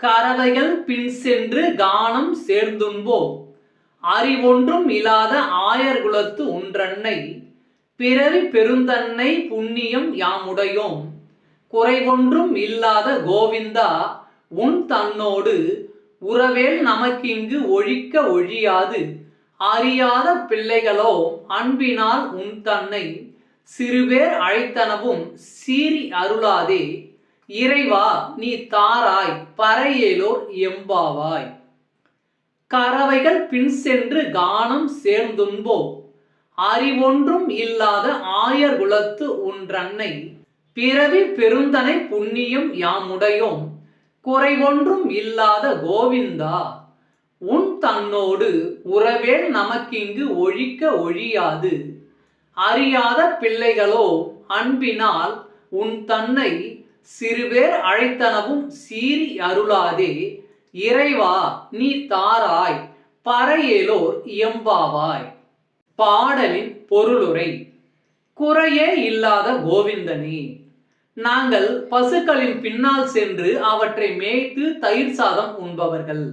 கரவைகள் பின் சென்று கானம் சேர்ந்துண்போ அறிவொன்றும் இல்லாத ஆயர்குலத்து ஒன்றன்னை பிறவி பெருந்தன்னை புண்ணியம் யாமுடையோம். குறைவொன்றும் இல்லாத கோவிந்தா உன் தன்னோடு உறவேல் நமக்கிங்கு ஒழிக்க ஒழியாது. அறியாத பிள்ளைகளோ அன்பினால் உன் தன்னை சிறுபேர் அழைத்தனவும் சீறி அருளாதே. இறைவா நீ தாராய் பறையேலோர் எம்பாவாய். கறவைகள் பின் சென்று கானம் சேர்ந்துன்போ அறிவொன்றும் இல்லாத ஆயர் குலத்து உன்றன்னை. பிறவி பெருந்தனை புண்ணியம் யாமுடையோம் குறைவொன்றும் இல்லாத கோவிந்தா. உன் தன்னோடு உறவே நமக்கிங்கு ஒழிக்க ஒழியாது. அறியாத பிள்ளைகளோ அன்பினால் உன் தன்னை சிறுபேர் அழைத்தனவும் சீறி அருளாதே இறைவா நீ தாராய் பறையேலோர் எம்பாவாய் பாடலின் பொருளுரை குறையே இல்லாத கோவிந்தனே. நாங்கள் பசுக்களின் பின்னால் சென்று அவற்றை மேய்த்து தயிர் சாதம் உண்பவர்கள்.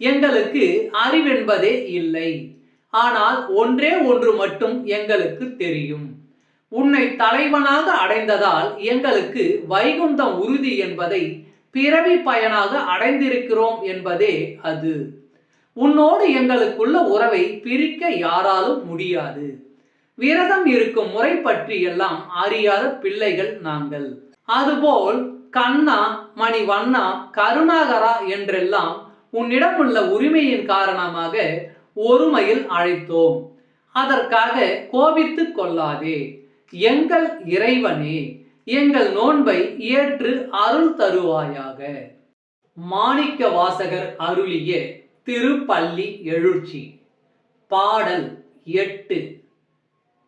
எங்களுக்கு அறிவென்பதே இல்லை. ஆனால் ஒன்றே ஒன்று மட்டும் எங்களுக்கு தெரியும். உன்னை தலைவனாக அடைந்ததால் எங்களுக்கு வைகுந்தம் உறுதி என்பதை பிறவி பயனாக அடைந்திருக்கிறோம் என்பதே அது. உன்னோடு எங்களுக்குள்ள உறவை பிரிக்க யாராலும் முடியாது. விரதம் இருக்கும் முறை பற்றி எல்லாம் அறியாத பிள்ளைகள் நாங்கள். அதுபோல் கண்ணா மணிவண்ணா கருணாகரா என்றெல்லாம் உன்னிடமுள்ள உரிமையின் காரணமாக ஒருமையில் அழைத்தோம். அதற்காக கோபித்துக் கொள்ளாதே. எங்கள் இறைவனே எங்கள் நோன்பை ஏற்று அருள் தருவாயாக. மாணிக்க வாசகர் அருளிய திருப்பள்ளி எழுச்சி. பாடல் எட்டு.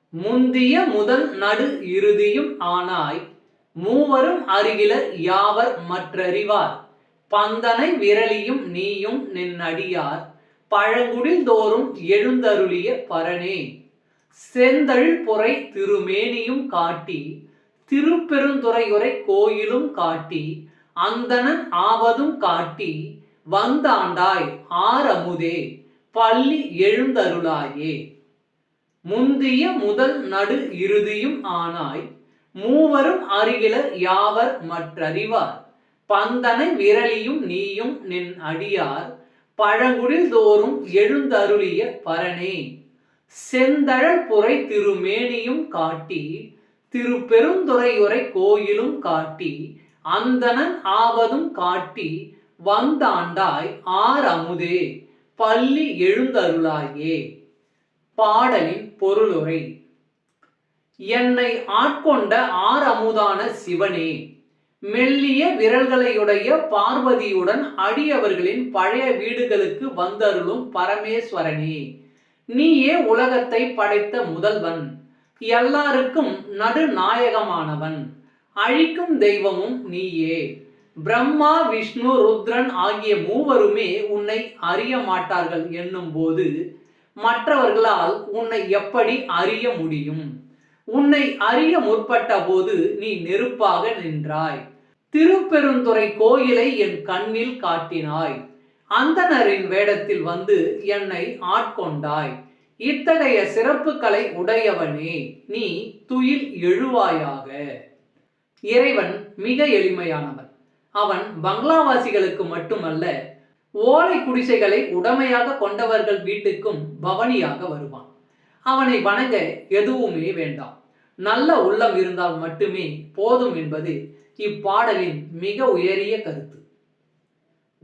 முந்திய முதல் நடு இறுதியும் ஆனாய் மூவரும் அருகிலர் யாவர் மற்றறிவார். பந்தனை விரலியும் நீயும் நின்னடியார் பழங்குடில் தோறும் எழுந்தருளிய பரனே. செந்தழ் பொறை திருமேனியும் காட்டி திருப்பெருந்துறையுரை கோயிலும் காட்டி அந்தணன் ஆவதும் காட்டி வந்தாண்டாய் ஆரமுதே பள்ளி எழுந்தருளாயே. முந்திய முதல் நடு இறுதியும் ஆனாய் மூவரும் அருகிலர் யாவர் மற்றறிவார். பந்தனை விரலியும் நீயும் நின் அடியார் பழங்குடில் தோறும் எழுந்தருளிய பரனே செந்தழல் புரை திருமேனியும் காட்டி திருப்பெருந்துறையுரை கோயிலும் காட்டி அந்தணன் ஆவதும் காட்டி வந்தாண்டாய் ஆர் அமுதே பள்ளி எழுந்தருளாயே. பாடலின் பொருளுரை என்னை ஆட்கொண்ட ஆர் அமுதான சிவனே மெல்லிய விரல்களையுடைய பார்வதியுடன் அடியவர்களின் பழைய வீடுகளுக்கு வந்தருளும் பரமேஸ்வரனே நீயே உலகத்தை படைத்த முதல்வன். எல்லாருக்கும் நடுநாயகமானவன். அழிக்கும் தெய்வமும் நீயே. பிரம்மா விஷ்ணு ருத்ரன் ஆகிய மூவருமே உன்னை அறிய மாட்டார்கள் என்னும் போது மற்றவர்களால் உன்னை எப்படி அறிய முடியும்? உன்னை அறிய முற்பட்ட போது நீ நெருப்பாக நின்றாய். திருப்பெருந்துறை கோயிலை என் கண்ணில் காட்டினாய். அந்தனரின் வேடத்தில் வந்து என்னை ஆட்கொண்டாய். இத்தகைய சிறப்புகளை உடையவனே நீ துயில் எழுவாயாக. இறைவன் மிக எளிமையானவன். அவன் பங்களாவாசிகளுக்கு மட்டுமல்ல ஓலை குடிசைகளை உடமையாக கொண்டவர்கள் வீட்டுக்கும் பவனியாக வருவான். அவனை வணங்க எதுவுமே வேண்டாம். நல்ல உள்ளம் இருந்தால் மட்டுமே போதும் என்பது இப்பாடலின் மிக உயரிய கருத்து.